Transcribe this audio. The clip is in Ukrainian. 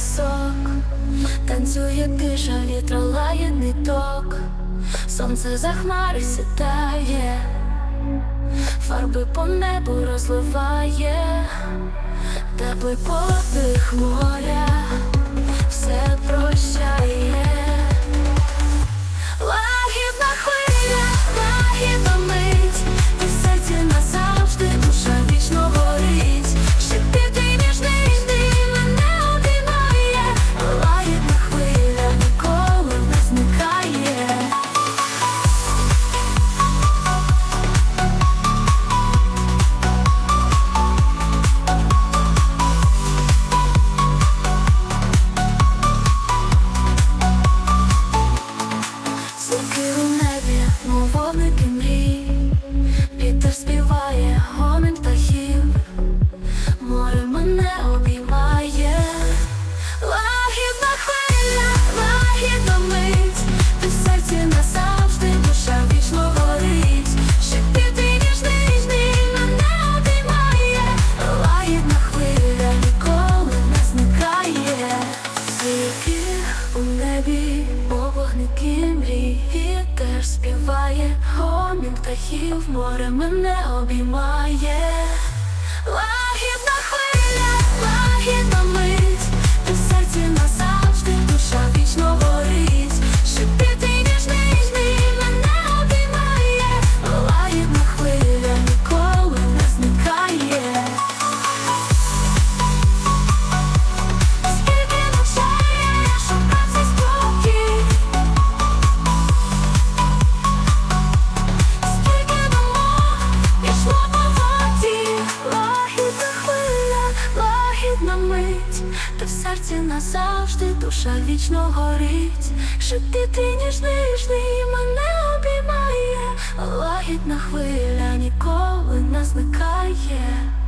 пісок, танцює тиша, вітра лає ниток, сонце за хмари сідає, фарби по небу розливає, теплий подих моря. лунає, гомін птахів море мене обіймає. Лагідно на мить, то в серці назавжди душа вічно горить, Шепти ти ніжний, ніжний мене обіймає, лагідна хвиля ніколи не зникає.